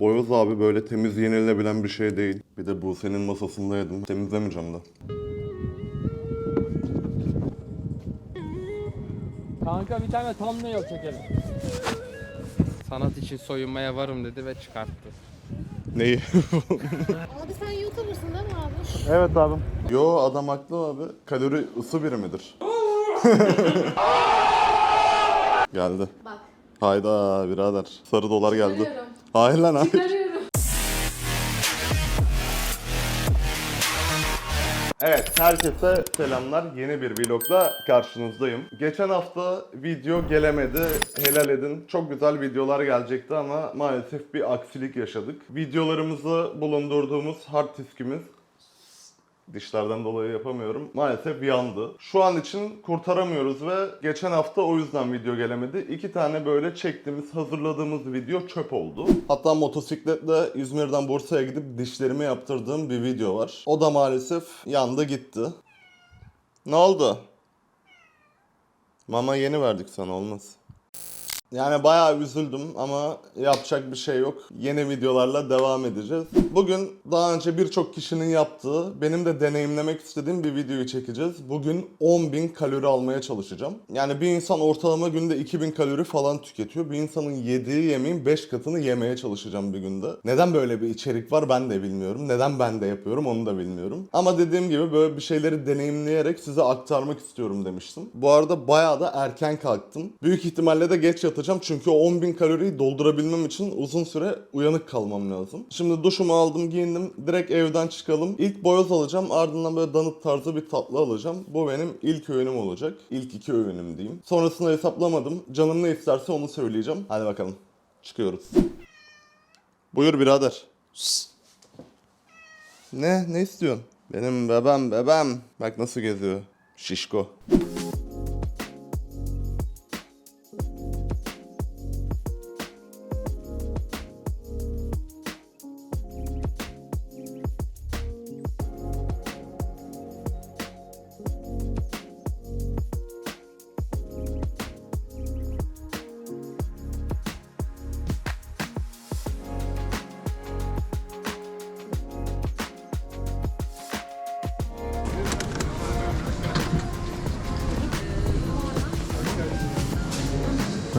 Boyoz abi böyle temiz yenilebilen bir şey değil. Bir de bu senin masasında yedim. Temizlemeyeceğim de. Kanka bir tane tam ne yok çekelim. Sanat için soyunmaya varım dedi ve çıkarttı. Neyi? Abi sen YouTuber'sın değil mi abi? evet abim. Yo adam haklı abi. Kalori ısı birimidir. geldi. Bak. Hayda birader. Sarı dolar geldi. Çıkarıyorum. Hayır lan hayır. Çıkarıyorum. Evet, herkese selamlar. Yeni bir vlogla karşınızdayım. Geçen hafta video gelemedi. Helal edin. Çok güzel videolar gelecekti ama maalesef bir aksilik yaşadık. Videolarımızı bulundurduğumuz hard diskimiz dişlerden dolayı yapamıyorum. Maalesef yandı. Şu an için kurtaramıyoruz ve geçen hafta o yüzden video gelemedi. İki tane böyle çektiğimiz, hazırladığımız video çöp oldu. Hatta motosikletle İzmir'den Bursa'ya gidip dişlerimi yaptırdığım bir video var. O da maalesef yandı gitti. Ne oldu? Mama yeni verdik sana olmaz. Yani bayağı üzüldüm ama yapacak bir şey yok. Yeni videolarla devam edeceğiz. Bugün daha önce birçok kişinin yaptığı, benim de deneyimlemek istediğim bir videoyu çekeceğiz. Bugün 10.000 kalori almaya çalışacağım. Yani bir insan ortalama günde 2000 kalori falan tüketiyor. Bir insanın yediği yemeğin 5 katını yemeye çalışacağım bir günde. Neden böyle bir içerik var ben de bilmiyorum. Neden ben de yapıyorum onu da bilmiyorum. Ama dediğim gibi böyle bir şeyleri deneyimleyerek size aktarmak istiyorum demiştim. Bu arada bayağı da erken kalktım. Büyük ihtimalle de geç yatacağım çünkü o 10.000 kaloriyi doldurabilmem için uzun süre uyanık kalmam lazım. Şimdi duşumu aldım giyindim direkt evden çıkalım. İlk boyoz alacağım ardından böyle donut tarzı bir tatlı alacağım. Bu benim ilk öğünüm olacak. İlk iki öğünüm diyeyim. Sonrasını hesaplamadım. Canım ne isterse onu söyleyeceğim. Hadi bakalım. Çıkıyoruz. Buyur birader. Ne? Ne istiyorsun? Benim bebem bebem. Bak nasıl geziyor. Şişko.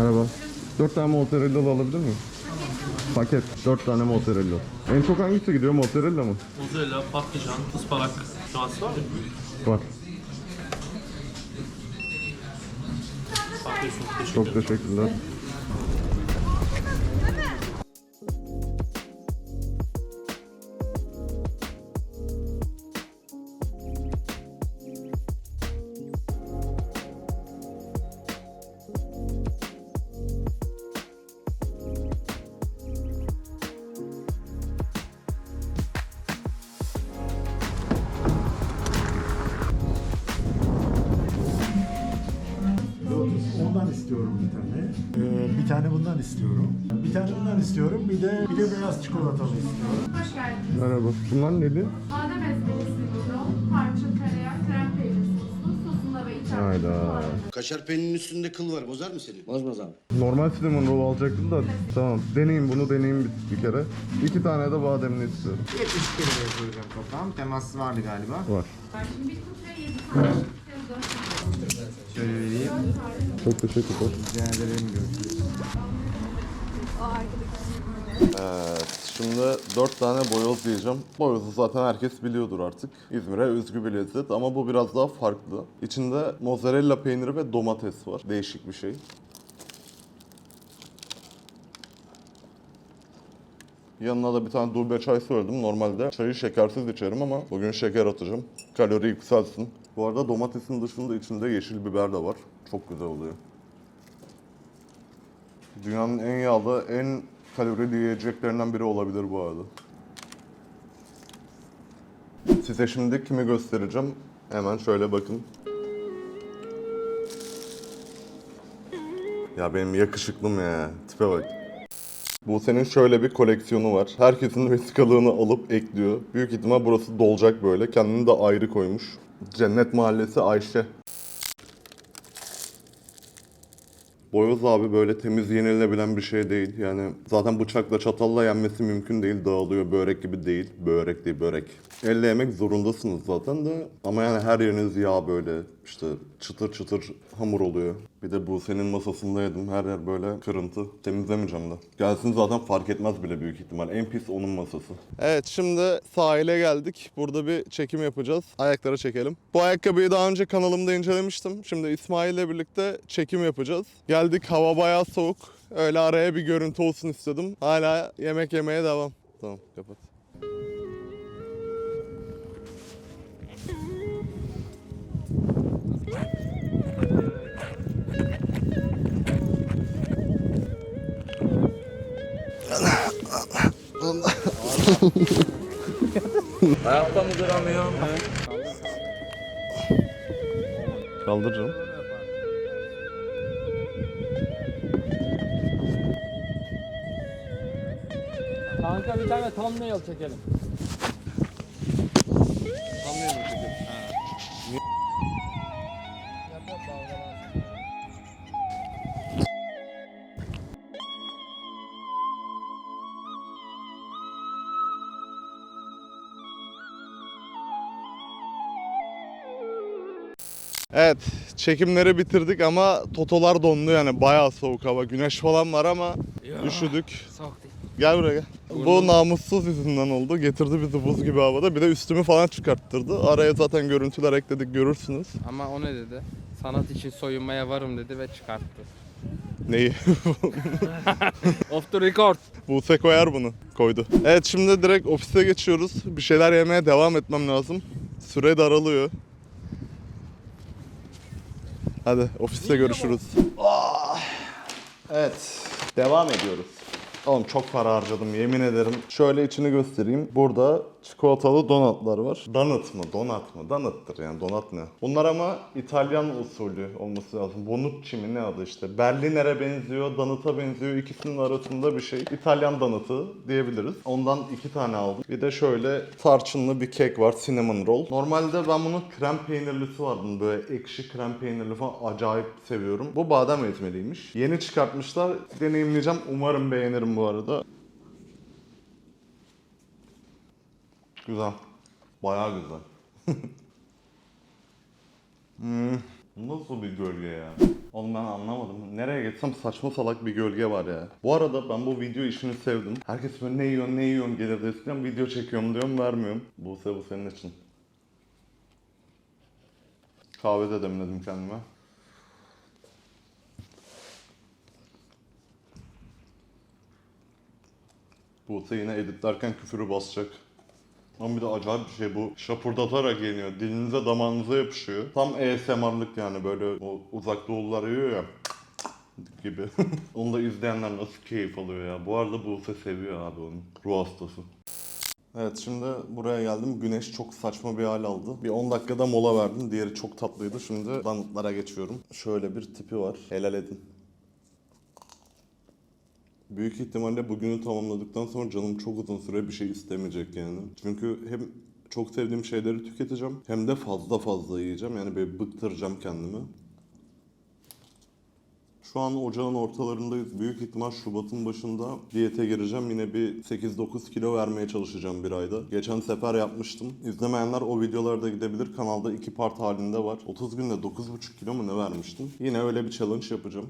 Merhaba. 4 tane mozzarella alabilir miyim? Paket. 4 tane mozzarella. En çok hangisi gidiyor? Mozzarella mı? Mozzarella, patlıcan, ıspanak. Soğansı var mı? Var. Çok teşekkürler. İstiyorum bir tane. Ee, bir tane bundan istiyorum. Bir tane bundan istiyorum. Bir de bir de beyaz çikolatalı istiyorum. Hoş geldiniz. Merhaba. Bunlar neli? Badem ezberisi bu. Tarçın, tereyağı, krem peynir soslu. Sosunda ve içerisinde Hayda. Kaşar peyninin üstünde kıl var. Bozar mı seni? Bozmaz abi. Normal cinnamon roll alacaktım da tamam. Deneyeyim bunu deneyeyim bir, bir kere. İki tane de bademli istiyorum. 72 liraya koyacağım toplam. Teması vardı galiba. Var. Şimdi bir kutu ve yedi tane. Şöyle vereyim. Çok teşekkürler. Rica ederim. Görüşürüz. Evet, şimdi 4 tane boyoz diyeceğim. Boyozu zaten herkes biliyordur artık. İzmir'e özgü bir lezzet ama bu biraz daha farklı. İçinde mozzarella peyniri ve domates var. Değişik bir şey. Yanına da bir tane duble çay söyledim. Normalde çayı şekersiz içerim ama bugün şeker atacağım. Kalori yükselsin. Bu arada domatesin dışında içinde yeşil biber de var. Çok güzel oluyor. Dünyanın en yağlı, en kalorili yiyeceklerinden biri olabilir bu arada. Size şimdi kimi göstereceğim? Hemen şöyle bakın. Ya benim yakışıklım ya. Tipe bak. Bu senin şöyle bir koleksiyonu var. Herkesin vesikalığını alıp ekliyor. Büyük ihtimal burası dolacak böyle. Kendini de ayrı koymuş. Cennet Mahallesi Ayşe. Boyoz abi böyle temiz yenilebilen bir şey değil. Yani zaten bıçakla çatalla yenmesi mümkün değil. Dağılıyor. Börek gibi değil. Börek değil börek. Elle yemek zorundasınız zaten de. Ama yani her yeriniz yağ böyle işte çıtır çıtır hamur oluyor. Bir de bu senin masasında yedim. Her yer böyle kırıntı. Temizlemeyeceğim de. Gelsin zaten fark etmez bile büyük ihtimal. En pis onun masası. Evet şimdi sahile geldik. Burada bir çekim yapacağız. Ayaklara çekelim. Bu ayakkabıyı daha önce kanalımda incelemiştim. Şimdi İsmail ile birlikte çekim yapacağız. Geldik hava bayağı soğuk. Öyle araya bir görüntü olsun istedim. Hala yemek yemeye devam. Tamam kapat. Kaldırırım. Kanka bir tane thumbnail çekelim. Evet, çekimleri bitirdik ama totolar dondu yani bayağı soğuk hava. Güneş falan var ama üşüdük. Soğuk değil. Gel buraya gel. Bu namussuz yüzünden oldu. Getirdi bizi buz gibi havada. Bir de üstümü falan çıkarttırdı. Araya zaten görüntüler ekledik görürsünüz. Ama o ne dedi? Sanat için soyunmaya varım dedi ve çıkarttı. Neyi? Off the record. Buse koyar bunu. Koydu. Evet şimdi direkt ofise geçiyoruz. Bir şeyler yemeye devam etmem lazım. Süre daralıyor. Hadi ofiste görüşürüz. Ah! Evet. Devam ediyoruz. Oğlum çok para harcadım yemin ederim. Şöyle içini göstereyim. Burada çikolatalı donatlar var. Donut mu? Donat mı? Donut'tır yani donat ne? Bunlar ama İtalyan usulü olması lazım. Bonucci mi ne adı işte. Berliner'e benziyor, donut'a benziyor. İkisinin arasında bir şey. İtalyan donut'ı diyebiliriz. Ondan iki tane aldım. Bir de şöyle tarçınlı bir kek var. Cinnamon roll. Normalde ben bunun krem peynirlisi var bunun böyle ekşi krem peynirli falan acayip seviyorum. Bu badem ezmeliymiş. Yeni çıkartmışlar. Deneyimleyeceğim. Umarım beğenirim bu arada. Güzel. Bayağı güzel. hmm. Nasıl bir gölge ya? Oğlum ben anlamadım. Nereye geçsem saçma salak bir gölge var ya. Bu arada ben bu video işini sevdim. Herkes böyle ne yiyorsun ne yiyorsun gelir eskiden video çekiyorum diyorum vermiyorum. Buse bu senin için. Kahve de demledim kendime. Buse yine editlerken küfürü basacak. Ama bir de acayip bir şey bu. Şapurdatarak yeniyor. Dilinize damağınıza yapışıyor. Tam ASMR'lık yani böyle o uzak doğulular yiyor ya. gibi. onu da izleyenler nasıl keyif alıyor ya. Bu arada Buse seviyor abi onu. Ruh hastası. Evet şimdi buraya geldim. Güneş çok saçma bir hal aldı. Bir 10 dakikada mola verdim. Diğeri çok tatlıydı. Şimdi danıtlara geçiyorum. Şöyle bir tipi var. Helal edin. Büyük ihtimalle bugünü tamamladıktan sonra canım çok uzun süre bir şey istemeyecek yani. Çünkü hem çok sevdiğim şeyleri tüketeceğim hem de fazla fazla yiyeceğim. Yani böyle bıktıracağım kendimi. Şu an ocağın ortalarındayız. Büyük ihtimal Şubat'ın başında diyete gireceğim. Yine bir 8-9 kilo vermeye çalışacağım bir ayda. Geçen sefer yapmıştım. İzlemeyenler o videolarda gidebilir. Kanalda iki part halinde var. 30 günde 9,5 kilo mu ne vermiştim? Yine öyle bir challenge yapacağım.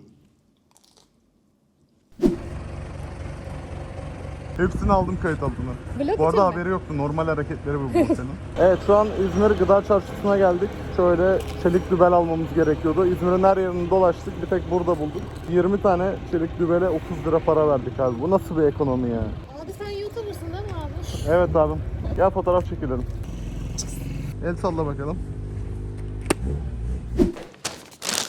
Hepsini aldım kayıt altına. Vlog Bu arada mi? haberi yoktu. Normal hareketleri bu senin. evet şu an İzmir Gıda Çarşısı'na geldik. Şöyle çelik dübel almamız gerekiyordu. İzmir'in her yerini dolaştık. Bir tek burada bulduk. 20 tane çelik dübele 30 lira para verdik abi. Bu nasıl bir ekonomi ya? Abi sen YouTuber'sın değil mi abi? Evet abim. Gel fotoğraf çekelim. El salla bakalım.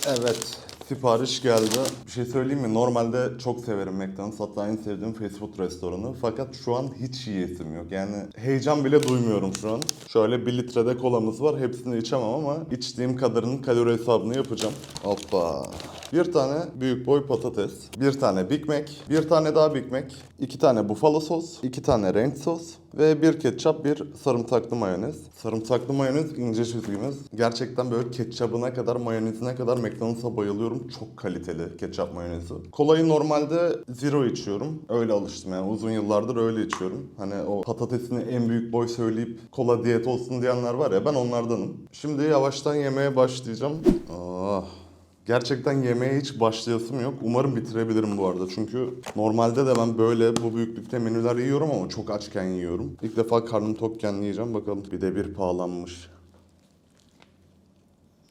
Evet. Sipariş geldi. Bir şey söyleyeyim mi? Normalde çok severim McDonald's. Hatta en sevdiğim fast food restoranı. Fakat şu an hiç yiyesim yok. Yani heyecan bile duymuyorum şu an. Şöyle bir litrede kolamız var. Hepsini içemem ama içtiğim kadarının kalori hesabını yapacağım. Hoppa. Bir tane büyük boy patates, bir tane Big Mac, bir tane daha Big Mac, iki tane buffalo sos, iki tane ranch sos ve bir ketçap, bir sarımsaklı mayonez. Sarımsaklı mayonez ince çizgimiz. Gerçekten böyle ketçabına kadar, mayonezine kadar McDonald's'a bayılıyorum. Çok kaliteli ketçap mayonezi. Kolayı normalde zero içiyorum. Öyle alıştım yani uzun yıllardır öyle içiyorum. Hani o patatesini en büyük boy söyleyip kola diyet olsun diyenler var ya ben onlardanım. Şimdi yavaştan yemeye başlayacağım. Ah. Gerçekten yemeğe hiç başlayasım yok. Umarım bitirebilirim bu arada. Çünkü normalde de ben böyle bu büyüklükte menüler yiyorum ama çok açken yiyorum. İlk defa karnım tokken yiyeceğim. Bakalım bir de bir pahalanmış.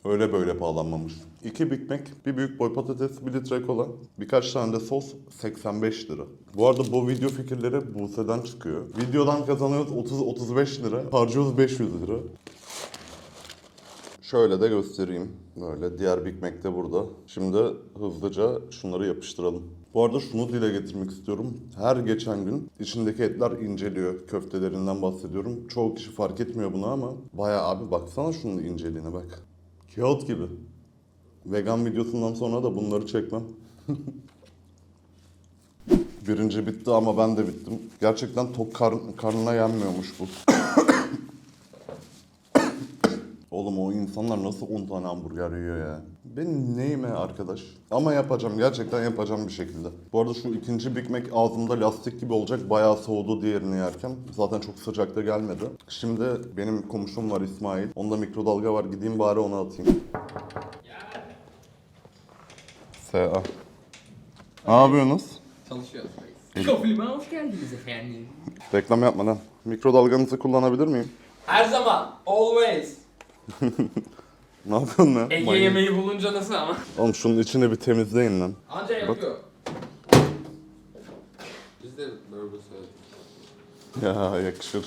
Öyle böyle pahalanmamış. İki Big Mac, bir büyük boy patates, bir litre kola, birkaç tane de sos 85 lira. Bu arada bu video fikirleri Buse'den çıkıyor. Videodan kazanıyoruz 30-35 lira, harcıyoruz 500 lira. Şöyle de göstereyim. Böyle diğer Big Mac de burada. Şimdi hızlıca şunları yapıştıralım. Bu arada şunu dile getirmek istiyorum. Her geçen gün içindeki etler inceliyor. Köftelerinden bahsediyorum. Çoğu kişi fark etmiyor bunu ama bayağı abi baksana şunun inceliğine bak. Kağıt gibi. Vegan videosundan sonra da bunları çekmem. Birinci bitti ama ben de bittim. Gerçekten tok kar- karnına yenmiyormuş bu. Oğlum o insanlar nasıl 10 tane hamburger yiyor ya? Benim neyime arkadaş? Ama yapacağım, gerçekten yapacağım bir şekilde. Bu arada şu ikinci Big Mac ağzımda lastik gibi olacak. Bayağı soğudu diğerini yerken. Zaten çok sıcakta gelmedi. Şimdi benim komşum var İsmail. Onda mikrodalga var. Gideyim bari ona atayım. S.A. Ne yapıyorsunuz? Çalışıyoruz. Kafilime hoş geldiniz efendim. Reklam yapma lan. Mikrodalganızı kullanabilir miyim? Her zaman. Always. Ne yapıyorsun lan? Ege Manyak. yemeği bulunca nasıl ama? Oğlum şunun içini bir temizleyin lan. Anca yapıyor. Biz de böyle söyledik. Ya yakışır.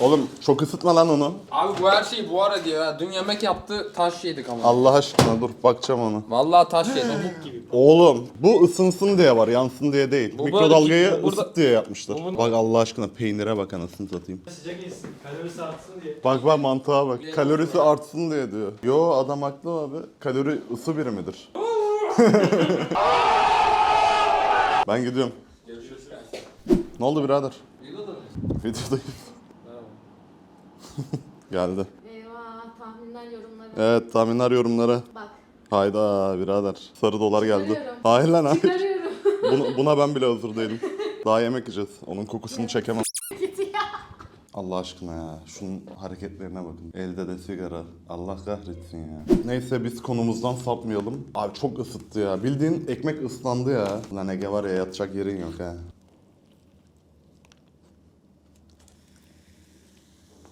Oğlum çok ısıtma lan onu. Abi bu her şey bu ara diyor ya. Dün yemek yaptı taş yedik ama. Allah aşkına dur bakacağım onu. Vallahi taş yedik. gibi. Oğlum bu ısınsın diye var yansın diye değil. Bu Mikrodalgayı böyle- bu burada- ısıt diye yapmışlar. Bu bunu- Bak Allah aşkına peynire bak anasını satayım. Sıcak insin, kalorisi artsın diye. Bak bak mantığa bak. Kalorisi artsın diye diyor. Yo adam haklı abi. Kalori ısı birimidir. ben gidiyorum. Görüşürüz. Ne oldu birader? Videodayız. Geldi. Eyvah tahminler yorumları. Evet tahminler yorumlara. Bak Hayda birader. Sarı dolar geldi. Çıkarıyorum. Hayır lan hayır. çıkarıyorum. Buna, buna ben bile hazır değilim. Daha yemek yiyeceğiz. Onun kokusunu çekemem. Allah aşkına ya. Şunun hareketlerine bakın. Elde de sigara. Allah kahretsin ya. Neyse biz konumuzdan sapmayalım. Abi çok ısıttı ya. Bildiğin ekmek ıslandı ya. Lan Ege var ya yatacak yerin yok ha.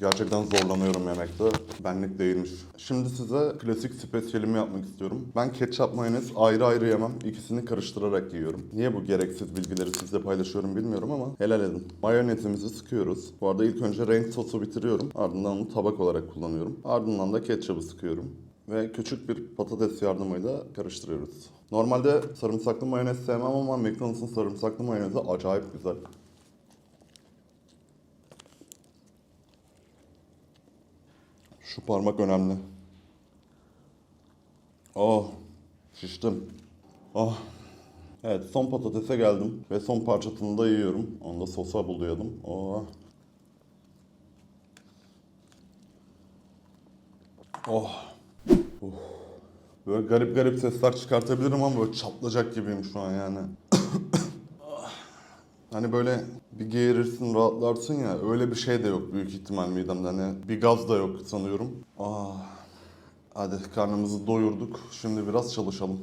Gerçekten zorlanıyorum yemekte. Benlik değilmiş. Şimdi size klasik spesiyelimi yapmak istiyorum. Ben ketçap mayonez ayrı ayrı yemem. İkisini karıştırarak yiyorum. Niye bu gereksiz bilgileri sizle paylaşıyorum bilmiyorum ama helal edin. Mayonezimizi sıkıyoruz. Bu arada ilk önce renk sosu bitiriyorum. Ardından onu tabak olarak kullanıyorum. Ardından da ketçabı sıkıyorum. Ve küçük bir patates yardımıyla karıştırıyoruz. Normalde sarımsaklı mayonez sevmem ama McDonald's'ın sarımsaklı mayonezi acayip güzel. Şu parmak önemli. Oh, şiştim. Oh. Evet, son patatese geldim ve son parçasını da yiyorum. Onu da sosa buluyordum. Oh. Oh. Uf. Böyle garip garip sesler çıkartabilirim ama böyle çatlayacak gibiyim şu an yani. Hani böyle bir geğirirsin, rahatlarsın ya. Öyle bir şey de yok büyük ihtimal midemde. Hani bir gaz da yok sanıyorum. Ah. Hadi karnımızı doyurduk. Şimdi biraz çalışalım.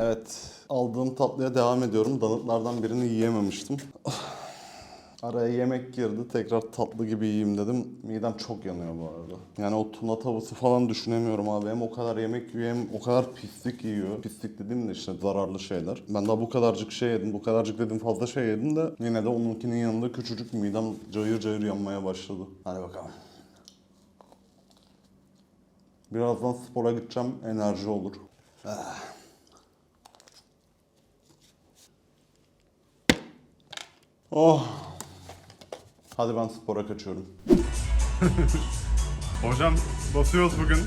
Evet. Aldığım tatlıya devam ediyorum. Danıtlardan birini yiyememiştim. Ah. Araya yemek girdi. Tekrar tatlı gibi yiyeyim dedim. Midem çok yanıyor bu arada. Yani o tuna tavası falan düşünemiyorum abi. Hem o kadar yemek yiyor hem o kadar pislik yiyor. Pislik dediğim de işte zararlı şeyler. Ben daha bu kadarcık şey yedim. Bu kadarcık dedim fazla şey yedim de yine de onunkinin yanında küçücük midem cayır cayır yanmaya başladı. Hadi bakalım. Birazdan spora gideceğim. Enerji olur. Ah. Oh. Hadi ben spora kaçıyorum. Hocam basıyoruz bugün.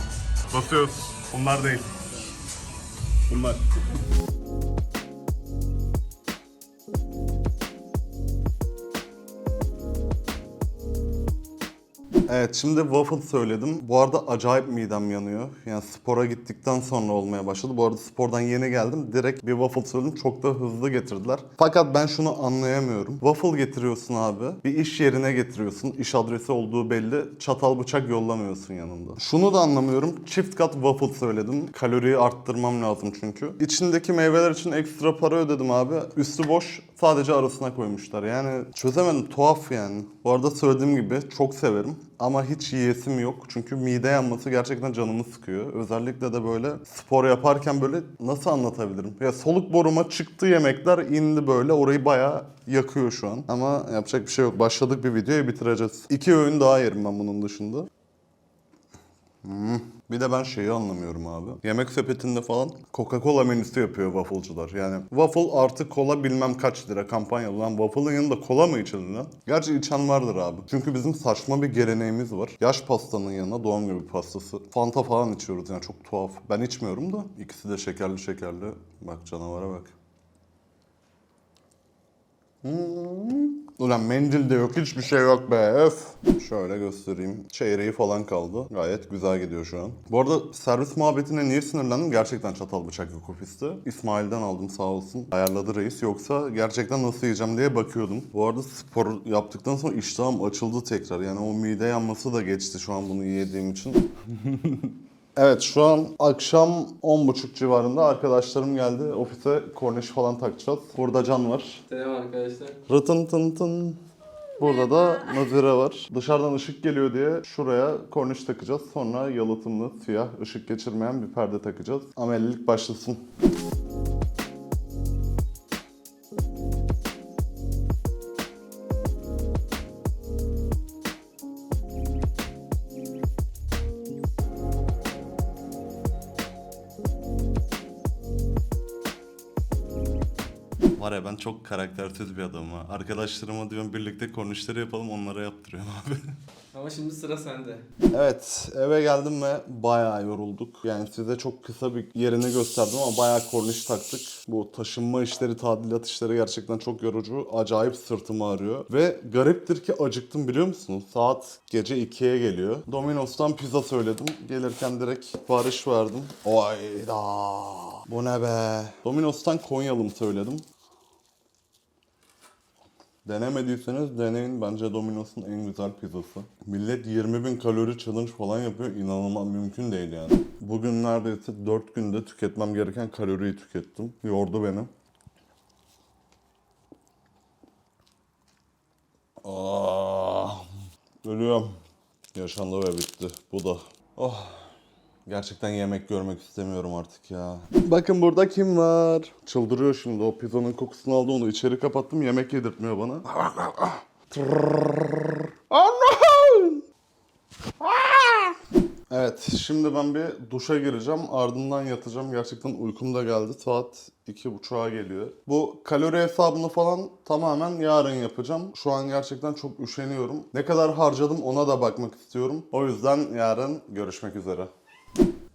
Basıyoruz. Bunlar değil. Bunlar. Evet şimdi waffle söyledim. Bu arada acayip midem yanıyor. Yani spora gittikten sonra olmaya başladı. Bu arada spordan yeni geldim. Direkt bir waffle söyledim. Çok da hızlı getirdiler. Fakat ben şunu anlayamıyorum. Waffle getiriyorsun abi. Bir iş yerine getiriyorsun. İş adresi olduğu belli. Çatal bıçak yollamıyorsun yanında. Şunu da anlamıyorum. Çift kat waffle söyledim. Kaloriyi arttırmam lazım çünkü. İçindeki meyveler için ekstra para ödedim abi. Üstü boş. Sadece arasına koymuşlar. Yani çözemedim. Tuhaf yani. Bu arada söylediğim gibi çok severim. Ama hiç yiyesim yok. Çünkü mide yanması gerçekten canımı sıkıyor. Özellikle de böyle spor yaparken böyle nasıl anlatabilirim? Ya soluk boruma çıktı yemekler indi böyle. Orayı bayağı yakıyor şu an. Ama yapacak bir şey yok. Başladık bir videoyu bitireceğiz. İki öğün daha yerim ben bunun dışında. Hmm. Bir de ben şeyi anlamıyorum abi. Yemek sepetinde falan Coca-Cola menüsü yapıyor waffle'cılar. Yani waffle artı kola bilmem kaç lira kampanyalı lan. Waffle'ın yanında kola mı içilir lan? Gerçi içen vardır abi. Çünkü bizim saçma bir geleneğimiz var. Yaş pastanın yanına doğum günü pastası. Fanta falan içiyoruz yani çok tuhaf. Ben içmiyorum da ikisi de şekerli şekerli. Bak canavara bak. Hmm. Ulan mendil de yok, hiçbir şey yok be. Öf. Şöyle göstereyim. Çeyreği falan kaldı. Gayet güzel gidiyor şu an. Bu arada servis muhabbetine niye sinirlendim? Gerçekten çatal bıçak yok ofiste. İsmail'den aldım sağ olsun. Ayarladı reis. Yoksa gerçekten nasıl yiyeceğim diye bakıyordum. Bu arada spor yaptıktan sonra iştahım açıldı tekrar. Yani o mide yanması da geçti şu an bunu yediğim için. Evet şu an akşam 10.30 civarında arkadaşlarım geldi. Ofise korniş falan takacağız. Burada Can var. Selam arkadaşlar. Rıtın tın tın. Burada da Nazire var. Dışarıdan ışık geliyor diye şuraya korniş takacağız. Sonra yalıtımlı, siyah, ışık geçirmeyen bir perde takacağız. Amelilik başlasın. Ya ben çok karaktersiz bir adamım. Arkadaşlarıma diyorum birlikte kornişleri yapalım onlara yaptırıyorum abi. Ama şimdi sıra sende. Evet eve geldim ve bayağı yorulduk. Yani size çok kısa bir yerini gösterdim ama bayağı korniş taktık. Bu taşınma işleri, tadilat işleri gerçekten çok yorucu. Acayip sırtım ağrıyor. Ve gariptir ki acıktım biliyor musunuz? Saat gece 2'ye geliyor. Domino's'tan pizza söyledim. Gelirken direkt sipariş verdim. Oyda. Bu ne be? Domino's'tan Konyalım söyledim. Denemediyseniz deneyin. Bence Domino's'un en güzel pizzası. Millet 20 bin kalori challenge falan yapıyor. İnanılmaz mümkün değil yani. Bugün neredeyse 4 günde tüketmem gereken kaloriyi tükettim. Yordu beni. Aa, ölüyorum. Yaşandı ve bitti. Bu da. Oh. Gerçekten yemek görmek istemiyorum artık ya. Bakın burada kim var? Çıldırıyor şimdi. O pizzanın kokusunu aldı onu içeri kapattım. Yemek yedirtmiyor bana. Allah'ım! Ah! Evet, şimdi ben bir duşa gireceğim. Ardından yatacağım. Gerçekten uykum da geldi. Saat iki buçuğa geliyor. Bu kalori hesabını falan tamamen yarın yapacağım. Şu an gerçekten çok üşeniyorum. Ne kadar harcadım ona da bakmak istiyorum. O yüzden yarın görüşmek üzere.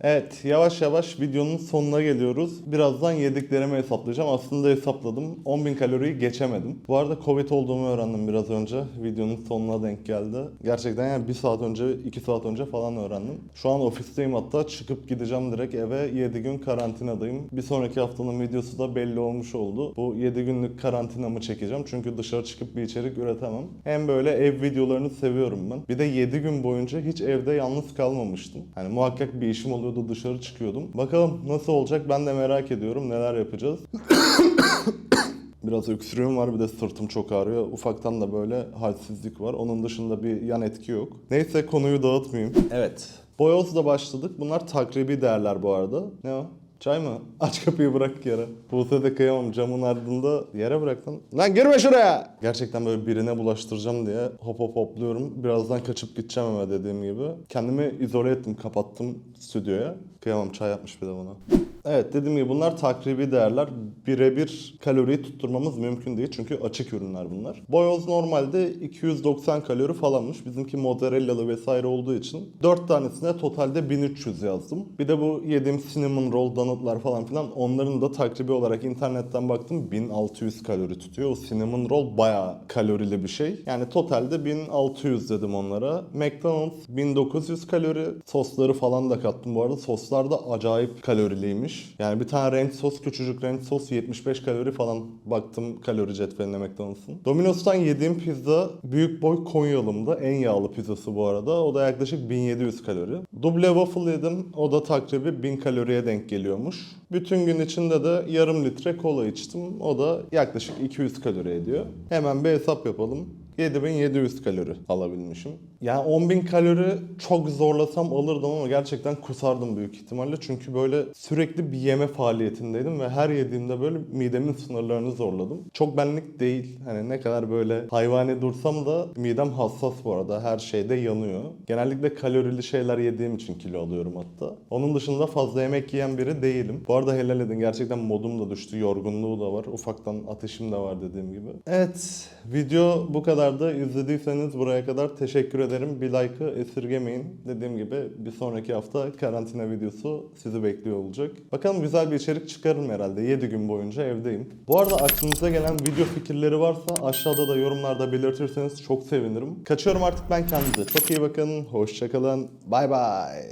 Evet, yavaş yavaş videonun sonuna geliyoruz. Birazdan yediklerimi hesaplayacağım. Aslında hesapladım. 10.000 kaloriyi geçemedim. Bu arada Covid olduğumu öğrendim biraz önce. Videonun sonuna denk geldi. Gerçekten yani 1 saat önce, 2 saat önce falan öğrendim. Şu an ofisteyim hatta. Çıkıp gideceğim direkt eve. 7 gün karantinadayım. Bir sonraki haftanın videosu da belli olmuş oldu. Bu 7 günlük karantinamı çekeceğim. Çünkü dışarı çıkıp bir içerik üretemem. Hem böyle ev videolarını seviyorum ben. Bir de 7 gün boyunca hiç evde yalnız kalmamıştım. Hani muhakkak bir işim oluyordu dışarı çıkıyordum. Bakalım nasıl olacak ben de merak ediyorum. Neler yapacağız. Biraz öksürüğüm var bir de sırtım çok ağrıyor. Ufaktan da böyle halsizlik var. Onun dışında bir yan etki yok. Neyse konuyu dağıtmayayım. Evet. Boyoz'da başladık. Bunlar takribi değerler bu arada. Ne o? Çay mı? Aç kapıyı bırak yere. Buse de kıyamam camın ardında yere bıraktın. Lan girme şuraya! Gerçekten böyle birine bulaştıracağım diye hop hop hopluyorum. Birazdan kaçıp gideceğim eve dediğim gibi. Kendimi izole ettim, kapattım stüdyoya. Kıyamam çay yapmış bir de bana. Evet dediğim gibi bunlar takribi değerler. Birebir kaloriyi tutturmamız mümkün değil çünkü açık ürünler bunlar. Boyoz normalde 290 kalori falanmış. Bizimki mozzarellalı vesaire olduğu için 4 tanesine totalde 1300 yazdım. Bir de bu yediğim cinnamon roll donutlar falan filan onların da takribi olarak internetten baktım 1600 kalori tutuyor. O cinnamon roll bayağı kalorili bir şey. Yani totalde 1600 dedim onlara. McDonald's 1900 kalori. Sosları falan da kattım bu arada. Soslar da acayip kaloriliymiş. Yani bir tane ranch sos, küçücük ranch sos 75 kalori falan baktım kalori cetveline McDonald's'ın. Domino's'tan yediğim pizza büyük boy Konyalım'da en yağlı pizzası bu arada. O da yaklaşık 1700 kalori. Duble waffle yedim. O da takribi 1000 kaloriye denk geliyormuş. Bütün gün içinde de yarım litre kola içtim. O da yaklaşık 200 kalori ediyor. Hemen bir hesap yapalım. 7700 kalori alabilmişim. Yani 10.000 kalori çok zorlasam alırdım ama gerçekten kusardım büyük ihtimalle. Çünkü böyle sürekli bir yeme faaliyetindeydim ve her yediğimde böyle midemin sınırlarını zorladım. Çok benlik değil. Hani ne kadar böyle hayvani dursam da midem hassas bu arada. Her şeyde yanıyor. Genellikle kalorili şeyler yediğim için kilo alıyorum hatta. Onun dışında fazla yemek yiyen biri değilim. Bu arada helal edin gerçekten modum da düştü. Yorgunluğu da var. Ufaktan ateşim de var dediğim gibi. Evet video bu kadardı. İzlediyseniz buraya kadar teşekkür ederim. Bir like'ı esirgemeyin. Dediğim gibi bir sonraki hafta karantina videosu sizi bekliyor olacak. Bakalım güzel bir içerik çıkarırım herhalde. 7 gün boyunca evdeyim. Bu arada aklınıza gelen video fikirleri varsa aşağıda da yorumlarda belirtirseniz çok sevinirim. Kaçıyorum artık ben kendinize. Çok iyi bakın. Hoşçakalın. Bay bay.